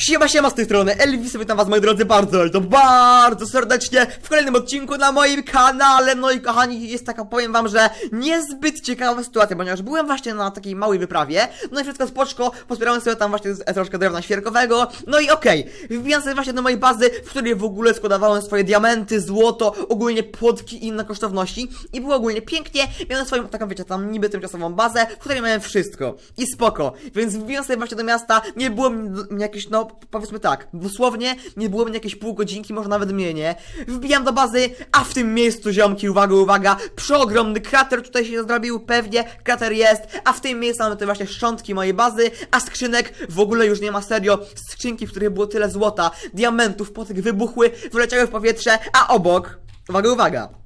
Siema, siema z tej strony, Elvis, witam was moi drodzy bardzo, ale bardzo serdecznie w kolejnym odcinku na moim kanale, no i kochani, jest taka, powiem wam, że niezbyt ciekawa sytuacja, ponieważ byłem właśnie na takiej małej wyprawie, no i wszystko spoczko, pozbierałem sobie tam właśnie troszkę drewna świerkowego, no i okej, wbijam sobie właśnie do mojej bazy, w której w ogóle składowałem swoje diamenty, złoto, ogólnie płotki i inne kosztowności. I było ogólnie pięknie, miałem swoją taką, wiecie, tam niby tymczasową bazę, w której miałem wszystko. I spoko, więc wbijam sobie właśnie do miasta, nie było mi jakieś, no powiedzmy tak, dosłownie nie było mi jakieś pół godzinki, może nawet mniej, nie? Wbijam do bazy, a w tym miejscu, ziomki, uwaga, uwaga, przeogromny krater tutaj się zrobił, pewnie, krater jest, a w tym miejscu mamy te właśnie szczątki mojej bazy, a skrzynek w ogóle już nie ma serio, skrzynki, w których było tyle złota, diamentów, potek wybuchły, wyleciały w powietrze, a obok, uwaga, uwaga,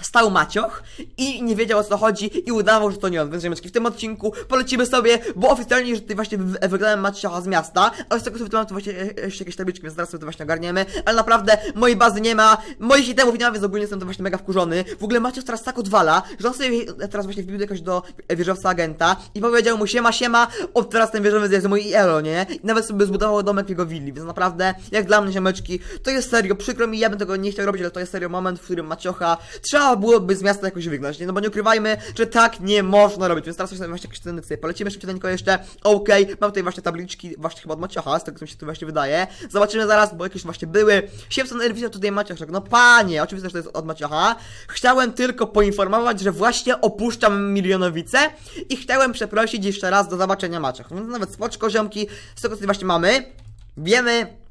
stał Macioch i nie wiedział o co chodzi i udawał, że to nie on. Więc ziomeczki, w tym odcinku polecimy sobie, bo oficjalnie, że tutaj właśnie wy- wygrałem Maciocha z miasta, ale z tego co wygląda to właśnie e, jeszcze jakieś tabliczki, więc zaraz sobie to właśnie ogarniemy, ale naprawdę mojej bazy nie ma, moich itemów nie ma, więc ogólnie jestem to właśnie mega wkurzony. W ogóle Macioch teraz tak odwala, że on sobie teraz właśnie wbił jakoś do wieżowca agenta i powiedział mu siema, siema, od teraz ten wieżowiec jest mój elo, nie? I nawet sobie zbudował domek jego willi, więc naprawdę, jak dla mnie ziomeczki, to jest serio, przykro mi, ja bym tego nie chciał robić, ale to jest serio moment, w którym Maciocha trzeba byłoby z miasta jakoś wygnać, nie? No bo nie ukrywajmy, że tak nie można robić, więc teraz sobie właśnie jakieś ceny sobie polecimy szybciutko jeszcze, okej, mam tutaj właśnie tabliczki, właśnie chyba od Maciocha, z tego co mi się tu właśnie wydaje, zobaczymy zaraz, bo jakieś właśnie były, Siewson Elvisa tutaj Macioszek, no panie, oczywiście, że to jest od Maciocha, chciałem tylko poinformować, że właśnie opuszczam Milionowice i chciałem przeprosić jeszcze raz do zobaczenia Macioch, no nawet spoczko ziomki, z tego co właśnie mamy, wiemy,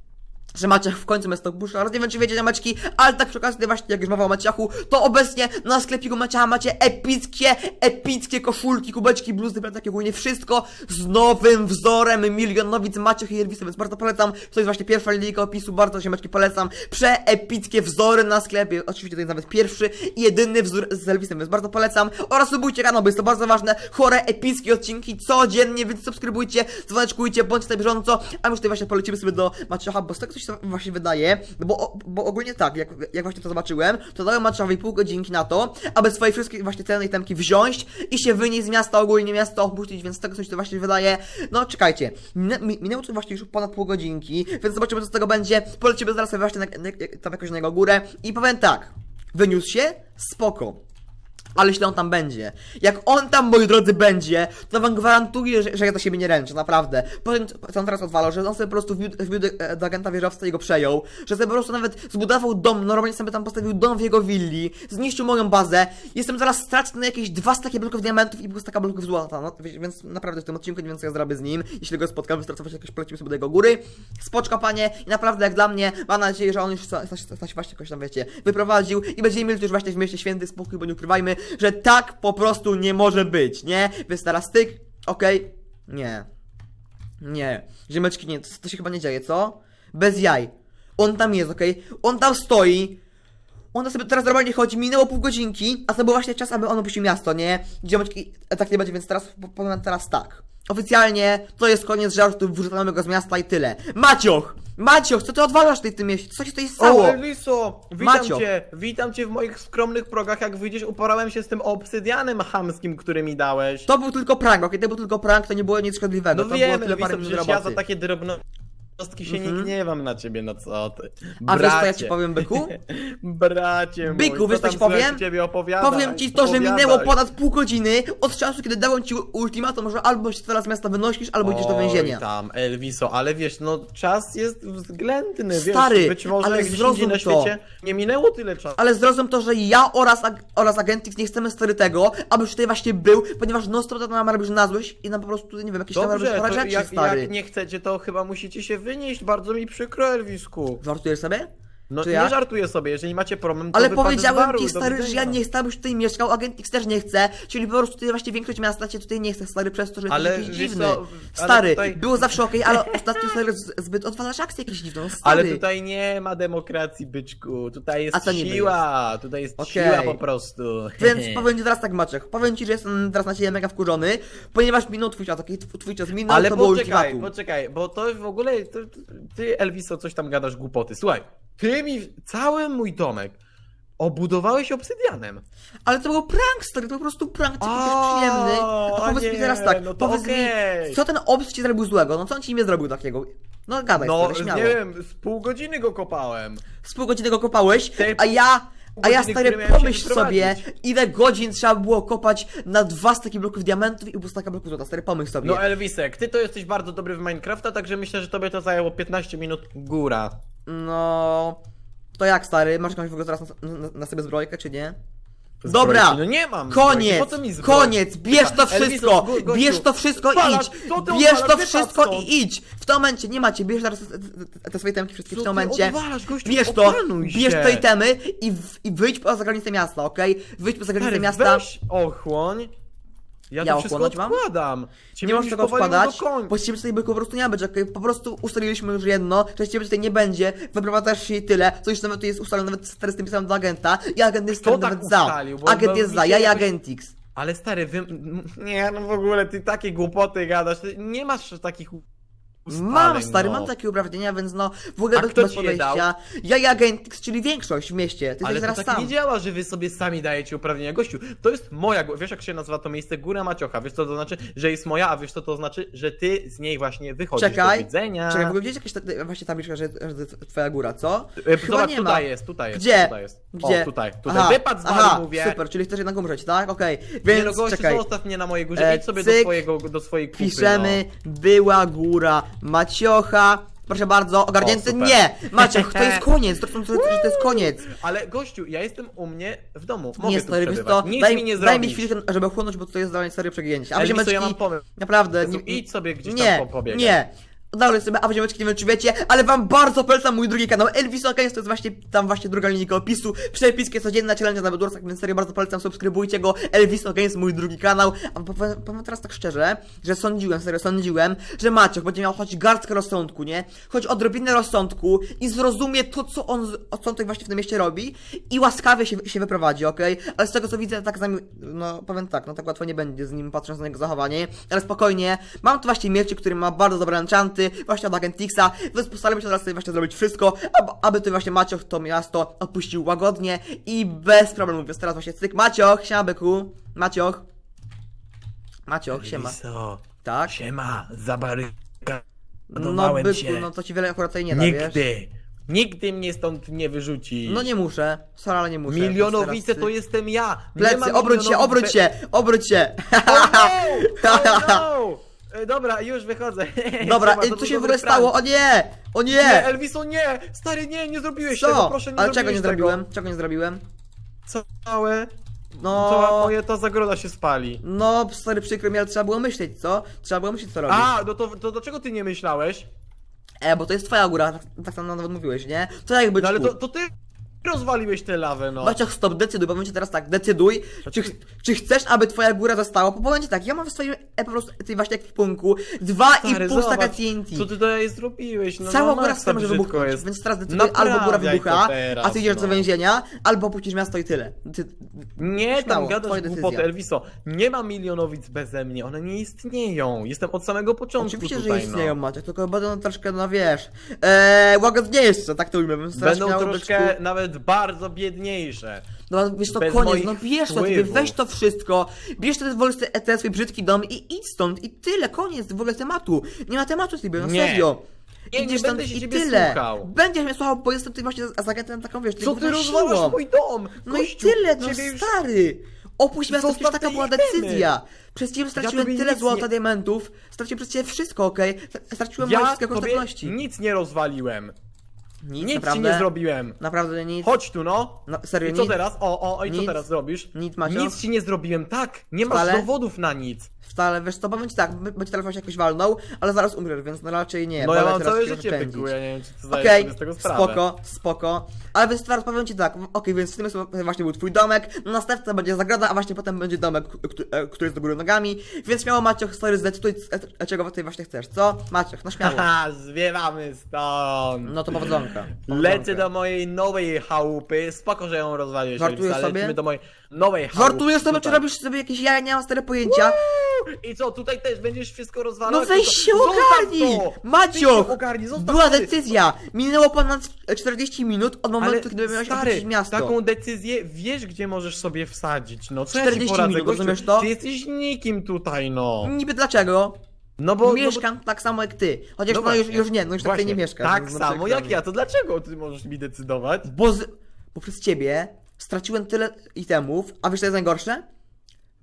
że Maciach w końcu miasto opuszcza. Teraz nie wiem, czy wiecie, ziomeczki, ale tak przy okazji właśnie, jak już mowa o Maciachu, to obecnie na sklepiku Maciacha macie epickie, epickie koszulki, kubeczki, bluzy, takie ogólnie wszystko z nowym wzorem milionowic Maciach i Elvisa, więc bardzo polecam. To jest właśnie pierwsza linijka opisu, bardzo ziomeczki polecam. Przeepickie wzory na sklepie, oczywiście to jest nawet pierwszy i jedyny wzór z Elvisem, więc bardzo polecam. Oraz subujcie kanał, bo jest to bardzo ważne, chore, epickie odcinki codziennie, więc subskrybujcie, dzwoneczkujcie, bądźcie na bieżąco, a my już tutaj właśnie polecimy sobie do Maciocha, bo z tego co się właśnie wydaje, bo, bo ogólnie tak, jak, jak właśnie to zobaczyłem, to dałem Maciochowi pół godzinki na to, aby swoje wszystkie właśnie cenne itemki wziąć i się wynieść z miasta, ogólnie miasto opuścić, więc z tego co się to właśnie wydaje, no czekajcie, minę- mi- minęło tu właśnie już ponad pół godzinki, więc zobaczymy co z tego będzie, polecimy zaraz sobie właśnie na, na, tam jakoś na jego górę. I powiem tak, wyniósł się, spoko. Ale jeśli on tam będzie, jak on tam, moi drodzy, będzie, to wam gwarantuję, że, że ja do siebie nie ręczę, naprawdę. Potem, co on teraz odwalał, że on sobie po prostu wbił, wbił do, do agenta wieżowca i go przejął, że sobie po prostu nawet zbudował dom, normalnie sobie tam postawił dom w jego willi, zniszczył moją bazę, jestem zaraz stracony na jakieś dwa staki bloków diamentów i pół staka bloków złota, no, więc naprawdę w tym odcinku nie wiem co ja zrobię z nim, jeśli go spotkam, wystarczy jakoś polecimy sobie do jego góry, spoczka panie i naprawdę jak dla mnie, mam nadzieję, że on już się właśnie jakoś tam, wiecie, wyprowadził i będziemy mieli już właśnie w mieście święty spokój, bo nie ukrywajmy, że tak po prostu nie może być, nie? Więc teraz okej, nie, nie, ziemeczki nie, to, to się chyba nie dzieje, co? Bez jaj, on tam jest, okej, on tam stoi, ona sobie teraz normalnie chodzi, minęło pół godzinki, a to był właśnie czas, aby on opuścił miasto, nie? Ziomeczki, e, tak nie będzie, więc teraz po- powiem teraz tak. Oficjalnie to jest koniec żartu, wyrzucamy go z miasta i tyle. Macioch! Macioch, co ty odwalasz tutaj w tym mieście? Co się tutaj stało? O, Elviso! Witam Macio. cię! Witam cię w moich skromnych progach. Jak wyjdziesz, uporałem się z tym obsydianem chamskim, który mi dałeś. To był tylko prank, okej? To był tylko prank, to nie było nic szkodliwego. no to wiem, było tyle parę Elviso, minut przecież ja za roboty. takie drobnostki się Mhm. nie gniewam na ciebie, no co ty. A wiesz co ja ci powiem, byku? Bracie mój, Byku, wiesz co tam ci słychać powiem? ciebie opowiadaj, Powiem ci to, że opowiadaj. minęło ponad pół godziny od czasu, kiedy dałem ci ultimatum, że albo się teraz z miasta wynosisz, albo idziesz do Oj, więzienia. tam, Elviso, ale wiesz, no czas jest względny, wiesz, Stary, być może ale gdzieś indziej na zrozum to. świecie nie minęło tyle czasu. Ale zrozum to, że ja oraz, ag oraz Agentix nie chcemy stary tego, abyś tutaj właśnie był, ponieważ non stop to nam robisz na złość i nam po prostu, nie wiem, jakieś tam robisz rzeczy, jak, stary. jak nie chcecie, to chyba musicie się wynieść. Bardzo mi przykro, Elwisku. Żartujesz sobie? No Czy nie jak? żartuję sobie, jeżeli macie problem, to Ale wypady z powiedziałem baru, ci, do stary, że ja widzenia. nie chcę, abyś tutaj mieszkał, Agentix też nie chce, czyli po prostu tutaj właśnie większość miasta cię tutaj nie chce, stary, przez to, że Ale jesteś jakiś wiesz dziwny. co, ale Stary, tutaj- było zawsze okej, ale ostatnio stary z- zbyt odwalasz akcję jakieś dziwną, stary. Ale tutaj nie ma demokracji, byczku. Tutaj jest A co niby siła. Tutaj jest Okej. siła po prostu. Więc powiem ci teraz tak, Maciek, powiem ci, że jestem teraz na ciebie mega wkurzony, ponieważ minął twój czas, okej, Tw- twój czas minął, Ale to było poczekaj, ultimatum. poczekaj, bo to w ogóle, to, ty Elviso coś tam gadasz głupoty. Słuchaj, ty mi cały mój domek obudowałeś obsydianem. Ale to był prank, stary, to po prostu prank, taki przyjemny. A powiedz mi teraz tak, no to powiedz mi, co ten obs ci zrobił złego? No co on ci nie zrobił takiego? No gadaj, No, stary, śmiało. nie wiem, z pół godziny go kopałem. Z pół godziny go kopałeś, Te a ja... A ja stary, pomyśl sobie, ile godzin trzeba było kopać na dwa staki bloków diamentów i pół staka bloków złota. Stary, pomyśl sobie. No Elwisek, ty to jesteś bardzo dobry w Minecrafta, także myślę, że tobie to zajęło 15 minut góra. No... To jak, stary? Masz jakąś w ogóle teraz na, na, na sobie zbrojkę, czy nie? Dobra, No nie mam. Koniec, koniec, bierz to wszystko, bierz to wszystko i idź, bierz to wszystko i idź. W tym momencie, nie macie, bierz teraz te, te, te swoje temki wszystkie w Co tym ty momencie. odwalasz, gościu? Bierz to, Opanuj bierz się. to itemy i, w, i wyjdź poza granicę miasta, okej? Wyjdź poza granicę miasta. weź ochłoń. Ja, Ja to wszystko ochłonąć mam? odkładam. Ciebie Nie możesz już tego powaliło wkładać, do końca. bo ciebie tutaj byku po prostu nie będzie, okej? Po prostu ustaliliśmy już jedno, że ciebie tutaj nie będzie, wyprowadzasz się i tyle, co już nawet tu jest ustalone nawet stary z tym pisałem do agenta i agent jest Kto wtedy tak nawet za. ustalił? Bo- Agent bo jest za, ja i jakoś- Agentix. Ale stary, wy... m- Nie, no w ogóle ty takie głupoty gadasz. Ty nie masz takich ustaleń, Mam, stary, no. mam takie uprawnienia, więc no, w ogóle A bez, kto bez ci je podejścia. Ja i Agentix, czyli większość w mieście, ty Ale jesteś to teraz tak sam. nie działa, że wy sobie sami dajecie uprawnienia. Gościu, to jest moja, gó- wiesz jak się nazywa to miejsce? Góra Maciocha. Wiesz co to znaczy? Że jest moja, a wiesz co to znaczy? Że ty z niej właśnie wychodzisz Czekaj, do widzenia. Czekaj, w ogóle gdzieś jakieś ta, właśnie tabliczka, że, że twoja góra, co? E, Chyba Zobacz, nie tutaj ma. jest, tutaj jest. Gdzie? Tutaj jest. Gdzie? O, tutaj, tutaj. Aha, Wypad z baru, aha, mówię. super, czyli chcesz jednak umrzeć, tak? Okej, Nie więc no, gościu, czekaj. zostaw mnie na mojej górze, E, idź sobie do cyk, swojego, do swojej kupy, Piszemy, no. była góra Maciocha. Proszę bardzo, ogarnięty? super. nie! Macioch, to jest koniec, to, to, to, to jest koniec. Ale gościu, ja jestem u mnie w domu. Mogę nie, tu stary, wiesz przebywać. co, Nic daj, mi nie daj mi zrobisz. chwilkę, żeby chłonąć, bo to jest dalej serio przegięcie. A Elviso, ja mam pomysł. naprawdę, Jezu, nie, idź sobie gdzieś nie, tam po- pobiegaj. nie. Dalej sobie, a ziomeczki, nie wiem czy wiecie, ale wam bardzo polecam mój drugi kanał. Elvis Okej, to jest właśnie tam właśnie druga linijka opisu, przepiskie codzienne challenge na Bedwarsach, więc serio bardzo polecam, subskrybujcie go, Elvis jest mój drugi kanał, a powiem, powiem teraz tak szczerze, że sądziłem, serio sądziłem, że Maciok będzie miał choć garstkę rozsądku, nie? Choć odrobinę rozsądku i zrozumie to, co on, co on tutaj właśnie w tym mieście robi i łaskawie się, się wyprowadzi, okej? Ale z tego co widzę, tak z nami, no powiem tak, no tak łatwo nie będzie z nim patrząc na jego zachowanie, ale spokojnie, mam tu właśnie Mirci, który ma bardzo dobre enchanty, właśnie od Agentixa, więc postaramy się teraz sobie właśnie zrobić wszystko, aby, aby to właśnie Macioch to miasto opuścił łagodnie i bez problemu, więc teraz właśnie cyk, Macioch, siema byku, Macioch, Macioch, siema, tak? Siema, No zabarykadowałem byku, się. no to ci wiele akurat tutaj nie da, wiesz? Nigdy. Nigdy mnie stąd nie wyrzuci. No nie muszę, sorry, ale nie muszę. Milionowice Teraz to jestem ja. Nie Plecy, ma obróć się, milionowic obróć się, obróć się! Oh no! Oh no! E, Dobra, już wychodzę. Dobra, Siema, to co był się w dobry ogóle stało? O nie! O Nie, nie! Elviso, nie! Stary, nie, nie zrobiłeś tego, Co? proszę nie Ale czego nie tego. zrobiłem? Czego nie zrobiłem? Całe, No... cała moje ta zagroda się spali. No, stary, przykro mi, ale trzeba było myśleć, co? Trzeba było myśleć, co robić. A, no to, to dlaczego ty nie myślałeś? E, bo to jest twoja góra, tak, tak samo nawet mówiłeś, nie? To jakby No ale to, to ty rozwaliłeś tę lawę, no. Maciach, stop, decyduj, bo będzie teraz tak, decyduj, czy, ch- czy chcesz, aby twoja góra została, bo będzie tak, ja mam w swoim, e, po prostu, tej właśnie ekwipunku, dwa i Stary, pół staka TNT. Co ty tutaj zrobić? No, Cała no, góra tym może wybuchnąć, jest. więc teraz decyduj, albo góra Naprawiaj wybucha, teraz, a ty idziesz do no. więzienia, albo opuścisz miasto i tyle. Ty, Nie, tam Śmiało, gadasz twoja głupoty. Elviso. Nie ma milionowic beze mnie, one nie istnieją. Jestem od samego początku Oczywiście, tutaj, że istnieją no. Maciek, tylko będą troszkę, no wiesz, ee, łagodniejsze, tak to ujmę, bym Będą troszkę byczku- nawet bardzo biedniejsze. No wiesz to bez koniec, moich no bierz to, wpływów. weź to wszystko, bierz ten, ten, ten swój brzydki dom i idź stąd i tyle, koniec w ogóle tematu. Nie ma tematu sobie, no Nie. serio. Nie, nie będę się i ciebie tyle. słuchał. Będziesz mnie słuchał, bo jestem tutaj właśnie z z agentem taką, wiesz, Co ty rozwalasz siłą. mój dom? No i tyle, no ciebie już- stary! Opuść miasto, Zostaw przecież taka była itemy. decyzja! Przez ciebie straciłem tobie tyle nic złota, nie- diamentów, straciłem przez ciebie wszystko, okej? Straciłem Ja moje wszystkie tobie kosztowności. nic nie rozwaliłem. Nic, Nic naprawdę? ci nie zrobiłem. Naprawdę nic? Chodź tu, no. No, serio, I co nic? teraz? O, o, i co Nic? teraz robisz? Nic, Macio? Nic ci nie zrobiłem, tak. Nie masz Wcale? dowodów na nic. Wcale, wiesz co, powiem ci tak, będzie telefon się jakoś walnął, ale zaraz umrzesz, więc no raczej nie. No ja mam teraz całe życie ja nie wiem, czy ty zdajesz Okej, sobie z tego sprawę. spoko, spoko. Ale więc teraz powiem ci tak, okej, więc w tym właśnie był twój domek, następca będzie zagroda, a właśnie potem będzie domek, k- który jest do góry nogami, więc śmiało Macioch, story zdecyduj, e, czego ty właśnie chcesz, co? Maciech, no śmiało. Haha, zwiewamy stąd. No to powodzonka. Lecę powodzonka. do mojej nowej chałupy. Spoko, że ją rozwaliłeś. Sobie? Lecimy do mojej nowej chałupy. Żartujesz sobie, czy Tutaj. robisz sobie jakieś jaja, nie mam stare pojęcia? I co, tutaj też będziesz wszystko rozwalał? No weź się Zostaw ogarnij! to! Się ogarnij, zostaw Była decyzja! Minęło ponad 40 minut od momentu, kiedy miałeś stary, opuścić miasto. taką decyzję wiesz, gdzie możesz sobie wsadzić. No co ja 40 ci poradzę, minut, gościu? rozumiesz to? Ty jesteś nikim tutaj, no. Niby dlaczego? No bo... Mieszkam tak samo jak ty. Chociaż no no, już, właśnie. już nie, no już tak Właśnie, nie mieszkasz. Tak więc no samo przykro jak ja, to dlaczego ty możesz mi decydować? Bo, z, bo przez ciebie straciłem tyle itemów, a wiesz co jest najgorsze?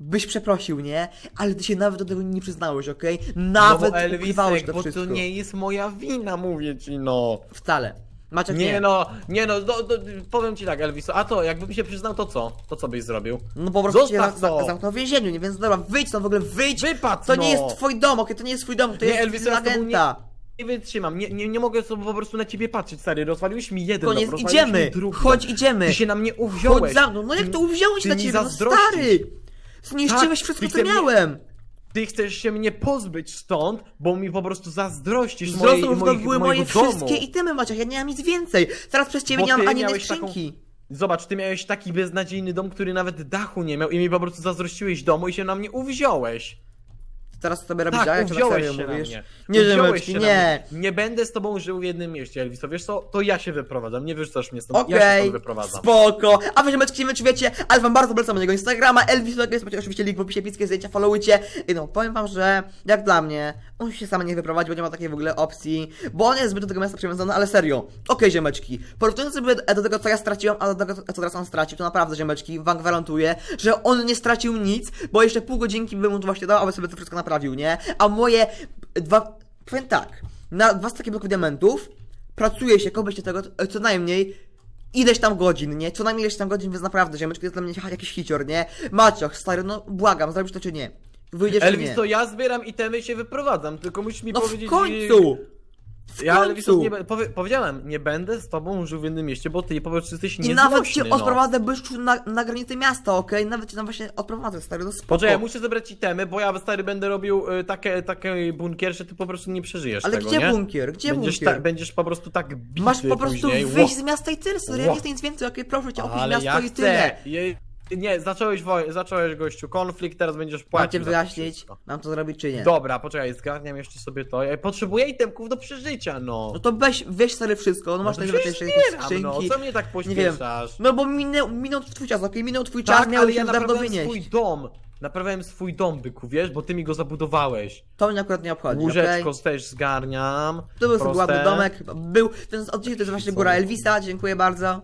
Byś przeprosił, nie? Ale ty się nawet do tego nie przyznałeś, okej? Nawet no bo ukrywałeś Elwisek, to bo wszystko. to nie jest moja wina, mówię ci, no. Wcale. Maciek Nie, nie. no, nie no, do, do, powiem ci tak, Elviso, a to, jakbym się przyznał, to co? To co byś zrobił? No po prostu cię Zostaw za- za- to. zamknął w więzieniu, nie? Więc dobra, wyjdź tam w ogóle, wyjdź! Wypadł, To no. nie jest twój dom, okej? To nie jest twój dom, to Nie, jest Elvis agenta. Nie wytrzymam, nie, nie, nie mogę sobie po prostu na ciebie patrzeć, stary, rozwaliłeś mi jeden Koniec, dom, rozwaliłeś idziemy! mi drugi Chodź, idziemy! Ty się na mnie uwziąłeś. Chodź za mną, no jak to uwziąłeś ty na mi ciebie, no zazdrościsz. stary! Zniszczyłeś Tak, wszystko, ty co mnie- miałem! Ty chcesz się mnie pozbyć stąd, bo mi po prostu zazdrościsz mojej, moich, były moje domu. wszystkie itemy, Maciek, ja nie mam nic więcej. Teraz przez ciebie Bo nie mam ty ani jednej miałeś taką- skrzynki. Zobacz, ty miałeś taki beznadziejny dom, który nawet dachu nie miał i mi po prostu zazdrościłeś domu i się na mnie uwziąłeś. Teraz sobie robisz Tak, jak na uwziąłeś serio się na mówisz? Nie, Rzemeczki, na nie. mnie. Nie będę z tobą żył w jednym mieście, Elviso. Wiesz co, to ja się wyprowadzam, nie wyrzucasz mnie stąd, ja się Okej, stąd wyprowadzam. spoko. A wy Rzemeczki, nie wiem czy wiecie, ale wam bardzo polecam mojego Instagrama, Elvis Logos, macie oczywiście link w opisie, piskie zdjęcia, followujcie. I no, powiem wam, że jak dla mnie, on się sam nie wyprowadzi, bo nie ma takiej w ogóle opcji, bo on jest zbyt do tego miasta przywiązany, ale serio. Okej, Ziemeczki, porównując sobie do tego, co ja straciłem, a do tego, co teraz on stracił, to naprawdę, Ziemeczki, wam gwarantuję, że on nie stracił nic, bo jeszcze pół godzinki bym mu to właśnie dał, aby sobie to wszystko naprawił, nie? A moje dwa, powiem tak, na dwa staki bloków diamentów pracuje się, kogoś tego co najmniej ileś tam godzin, nie? Co najmniej ileś tam godzin, więc naprawdę, ziomeczki, to jest dla mnie jakiś hicior, nie? Macioch, stary, no błagam, zrobisz to czy nie? Wyjdziesz czy Elvis, nie? to ja zbieram itemy i się wyprowadzam, tylko musisz mi No powiedzieć... w końcu! W Ja, Elvis, końcu! nie, be- powie, powiedziałem, nie będę z tobą żył w jednym mieście, bo ty po prostu jesteś I nieznośny, nawet cię no. odprowadzę byszczu na, na granicę miasta, okej? Nawet cię tam właśnie odprowadzę, stary, no spoko. Poczekaj, muszę zebrać itemy, bo ja stary będę robił y, takie, takie bunkier, że ty po prostu nie przeżyjesz Ale tego, gdzie nie? bunkier? Gdzie będziesz, bunkier? ta, będziesz po prostu tak bity Masz po prostu później. wyjść z miasta i tyle, stary, ja Ło. nie chcę nic więcej, okej? Proszę cię, opuść Ale miasto ja i chcę. tyle. Je, nie, zacząłeś, woj- zacząłeś gościu konflikt, teraz będziesz płacił Macie za to wyjaśnić, wszystko. mam to zrobić czy nie? Dobra, poczekaj, zgarniam jeszcze sobie to. Ja potrzebuję itemków do przeżycia, no. No to weź, weź stary wszystko, no masz najlepiej przecież jeszcze jakieś zbieram, no. skrzynki. Co mnie tak pośpieszasz? No bo minął, minął twój czas, okej? Minął twój czas, Tak, ale ja dawno naprawiałem wynieść. swój dom. Naprawiałem swój dom, byku, wiesz, bo ty mi go zabudowałeś. To mnie akurat nie obchodzi, Łóżeczko też zgarniam. To był sobie proste. ładny domek, był, więc od dzisiaj to jest właśnie góra Elvisa, dziękuję bardzo.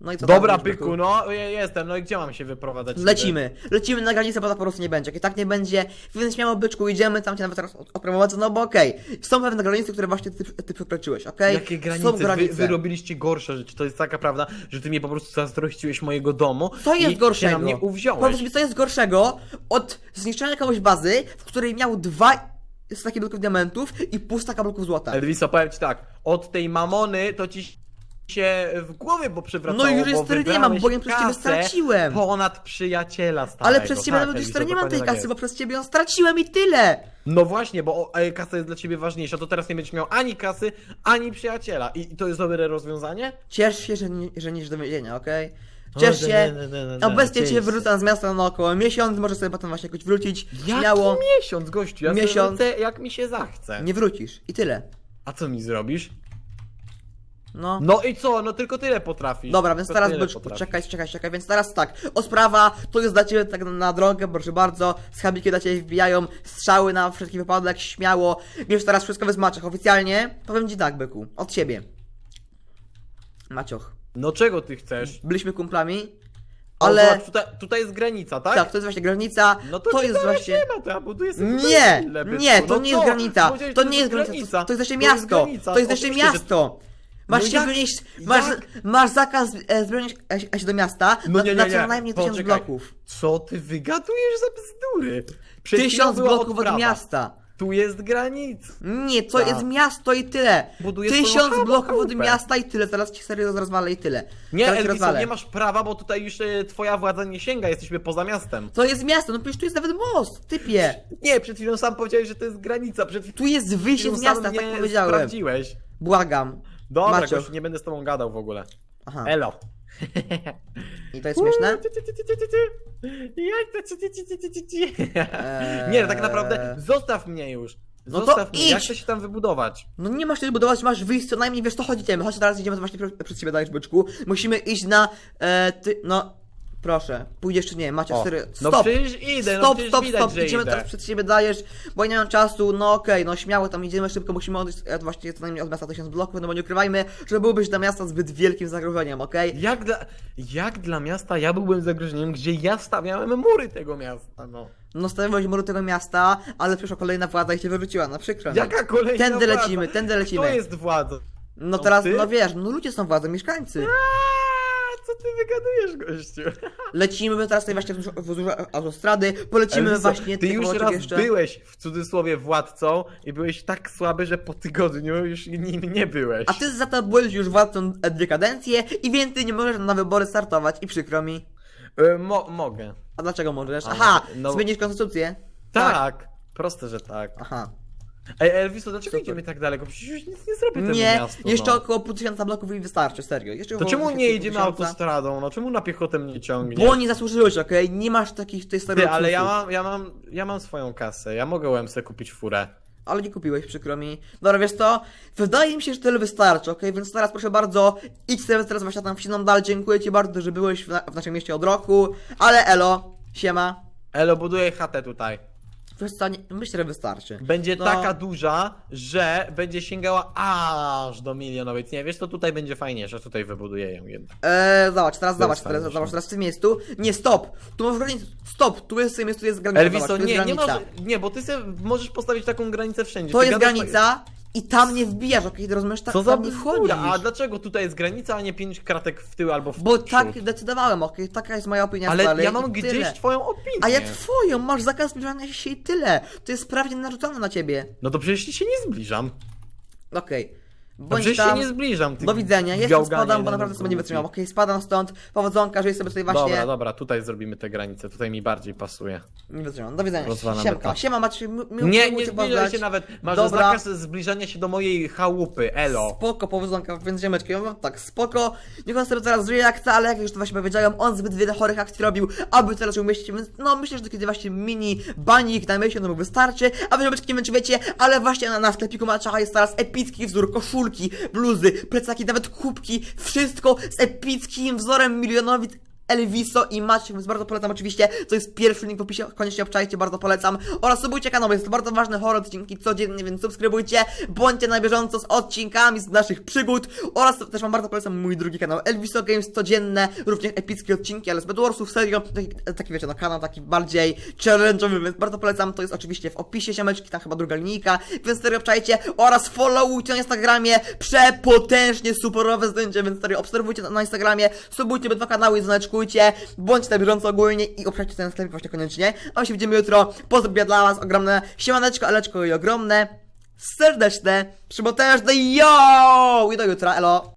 No i co Dobra, wiesz, byku, no, jestem, no i gdzie mam się wyprowadzać? Lecimy, lecimy na granicę, bo to po prostu nie będzie. Jak i tak nie będzie, więc śmiało byczku, idziemy, tam cię nawet teraz od- odprowadzę, no bo okej. Są pewne granice, które właśnie ty, ty przekroczyłeś, okej? Jakie Są granice? Wy, granice. wy robiliście gorsze rzeczy. To jest taka prawda, że ty mnie po prostu zazdrościłeś mojego domu. Co i jest się gorszego? na mnie uwziąłeś. Powiedz mi, co jest gorszego od zniszczenia kogoś bazy, w której miał dwa staki bloków diamentów i pół staka bloków złota. Elviso, powiem ci tak, od tej mamony to ci się w głowie bo przewracało, No już bo jest stary nie mam, bo ją przez ciebie kasę straciłem. ponad przyjaciela starego. Ale przez ciebie tak, nawet już stary nie mam tej dokładnie tak kasy, jest. bo przez ciebie ją straciłem i tyle. No właśnie, bo o, e, kasa jest dla ciebie ważniejsza, to teraz nie będziesz miał ani kasy, ani przyjaciela. I, i to jest dobre rozwiązanie? Ciesz się, że nie, że nie idziesz do więzienia, okej? Ciesz się. nie, nie, nie, nie, Obecnie ciesz cię się. wyrzucam z miasta na około miesiąc, może sobie potem właśnie jakoś wrócić. Jaki Śmiało. miesiąc, gościu? Ja Miesiąc. miesiąc. Jak mi się zachce. Nie wrócisz. I tyle. A co mi zrobisz? No. No i co? No tylko tyle potrafisz. Dobra, więc Tylko teraz tyle byczku, potrafisz. czekaj, czekaj, czekaj, więc teraz tak, o sprawa, to jest dla ciebie tak na drogę, proszę bardzo, schabiki dla ciebie wbijają, strzały na wszelki wypadek, śmiało, wiesz teraz wszystko w Maciach, oficjalnie, powiem ci tak, byku, od ciebie. Macioch, No czego ty chcesz? byliśmy kumplami, Ale... ale, zobacz, tutaj, tutaj jest granica, tak? tak, to jest właśnie granica, No to, to jest właśnie... Nie, ma, to ja buduję sobie Nie, nie, to No nie jest co? granica, Powiedziałeś, to nie jest granica, to, to jest jeszcze To miasto, granica. to jest jeszcze Oczywiście, że- miasto. Masz No się jak- wynieść, masz, jak? masz zakaz e, zbrojenia się- się do miasta No na, nie, nie, na nie. co najmniej tysiąc Poczekaj. bloków. Co ty wygadujesz za bzdury? Przed chwilą Tysiąc była bloków od odprawa. miasta. Tu jest granica. Nie, to Tak. jest miasto i tyle. Budujesz swoją Tysiąc chałupę. bloków od miasta i tyle. Zaraz ci serio rozwalę i tyle. Nie, Zaraz ci Elviso, rozwalę. nie masz prawa, bo tutaj już e, twoja władza nie sięga, jesteśmy poza miastem. To jest miasto, no przecież tu jest nawet most, typie. Nie, przed chwilą sam powiedziałeś, że to jest granica. Przed Tu jest wyjście z miasta, tak powiedziałem. sprawdziłeś. Błagam. Dobra, gościu, nie będę z tobą gadał w ogóle. Aha. Elo. I to jest śmieszne? Ty, ty, ty, ty, ty, ty, ty. Jak to ci, ci, ci, ci, ci, ci, ci. Eee. Nie, tak naprawdę zostaw mnie już. No to Zostaw mnie, idź. chcę się tam wybudować. No nie masz tutaj budować, masz wyjść co najmniej, wiesz to chodź idziemy. Chodź teraz idziemy właśnie przez, przez ciebie dajesz byczku. Musimy iść na, e, ty, no, Proszę, pójdziesz czy nie, macie O, cztery. no Stop! przecież idę, no stop, przecież stop, widać, stop, że idziemy idę. teraz przed siebie dajesz, bo ja nie mam czasu, no okej, no śmiało tam idziemy szybko, musimy odejść, e, właśnie co najmniej od miasta tysiąc bloków, no bo nie ukrywajmy, że byłbyś dla miasta zbyt wielkim zagrożeniem, okej? Jak dla, jak dla miasta ja byłbym zagrożeniem, gdzie ja stawiałem mury tego miasta, no. No stawiałeś mury tego miasta, ale przyszła kolejna władza i cię wyrzuciła, no przykro mi. Jaka kolejna Tędy władza? lecimy, tędy Kto lecimy. jest władzą? No No teraz, ty? no wiesz, no ludzie są władzą, mieszkańcy. Co ty wygadujesz, gościu? Lecimy my teraz tutaj właśnie wzdłuż- autostrady, polecimy Elviso, właśnie ty już raz jeszcze. byłeś w cudzysłowie władcą i byłeś tak słaby, że po tygodniu już nim nie byłeś. A ty za to byłeś już władcą dwie kadencje i więcej nie możesz na wybory startować i przykro mi. E, mo mogę. A dlaczego możesz? Aha, no- zmienisz konstytucję? Tak. Proste, że tak. Aha. Ej, Elviso, dlaczego Super. idziemy tak daleko? Przecież już nic nie zrobię temu Nie, miastu, jeszcze no. około pół tysiąca bloków i wystarczy, serio. Jeszcze To około czemu nie jedziemy tysiąca. autostradą? No czemu na piechotę mnie ciągnie? Bo nie zasłużyłeś, okej? Nie masz takich w tej serii Ty, ale ja mam, ja mam, ja mam swoją kasę, ja mogę łemsę kupić furę. Ale nie kupiłeś, przykro mi. Dobra, wiesz co? Wydaje mi się, że tyle wystarczy, okej? Więc teraz proszę bardzo, idź sobie teraz właśnie tam wsinam dal. Dziękuję ci bardzo, że byłeś w, na w naszym mieście od roku. Ale elo, siema. Elo, buduję chatę tutaj. Wiesz co, nie, myślę, że wystarczy. Będzie No. taka duża, że będzie sięgała aż do milionowej. Nie, wiesz, to tutaj będzie fajniejsze, tutaj wybuduję ją jednak. Eee, zobacz, teraz zobacz, teraz, zobacz, teraz w tym miejscu. Nie, stop! Tu masz granicę. Stop! Tu jest w tym miejscu jest granica. Elviso, zobacz, nie, nie, masz, nie, bo ty sobie możesz postawić taką granicę wszędzie. To Ty jest gadasz- granica i tam nie wbijasz, okej? Ty rozumiesz? Ta, Co za tam nie wchodzisz. bzdura, A dlaczego tutaj jest granica, a nie pięć kratek w tył albo w Bo przód? tak decydowałem, okej? Taka jest moja opinia Ale stary, ja mam i gdzieś tyle. twoją opinię. A ja twoją, masz zakaz zbliżania się i tyle. To jest prawnie narzucone na ciebie. No to przecież się nie zbliżam. Okej. Bądź tam. się nie zbliżam. Ty Do widzenia, ja jeszcze gałganie spadam, bo naprawdę sobie nie wytrzymam. Okej, spadam stąd, powodzonka, żyj sobie tutaj właśnie. Dobra, dobra, tutaj zrobimy te granice, tutaj mi bardziej pasuje. Nie wytrzymam. Do widzenia. Rozwalamy Siemka, to. siema, macie mi, mi, Nie, miło nie cię zbliżaj poznać. się nawet. Masz Dobra. zakaz zbliżania się do mojej chałupy, elo. Spoko, powodzonka, więc ziemeczki, ja mówię tak, spoko, niech on sobie teraz żyje jak chce, ale jak już to właśnie powiedziałem, on zbyt wiele chorych akcji robił, aby teraz umieścić, więc no myślę, że to kiedy właśnie mini banik na miesiąc no mu wystarczy, a wy ziomeczki nie wiem czy wiecie, ale właśnie na, na sklepiku Maczacha jest teraz epicki wzór, koszulki, bluzy, plecaki, nawet kubki, wszystko z epickim wzorem milionowic Elviso i Maciek, więc bardzo polecam oczywiście, to jest pierwszy link w opisie, koniecznie obczajcie, bardzo polecam. Oraz subujcie kanał, jest to bardzo ważne, horror odcinki codziennie, więc subskrybujcie, bądźcie na bieżąco z odcinkami z naszych przygód. Oraz też wam bardzo polecam mój drugi kanał Elviso Games, codzienne, również epickie odcinki, ale z Bedwarsów, serio, taki, taki wiecie, no kanał taki bardziej challenge'owy, więc bardzo polecam, to jest oczywiście w opisie, siemeczki, tam chyba druga linijka, więc serio obczajcie. Oraz followujcie na Instagramie, przepotężnie superowe zdjęcie, więc serio obserwujcie na, Instagramie, subujcie obydwa kanały i znajczkujcie, bądźcie na bieżąco ogólnie i obczajcie ten sklep właśnie koniecznie, a my się widzimy jutro, pozdrowienia dla was, ogromne siemaneczko, aleczko i ogromne, serdeczne, przybotężne, yo! I do jutra, elo!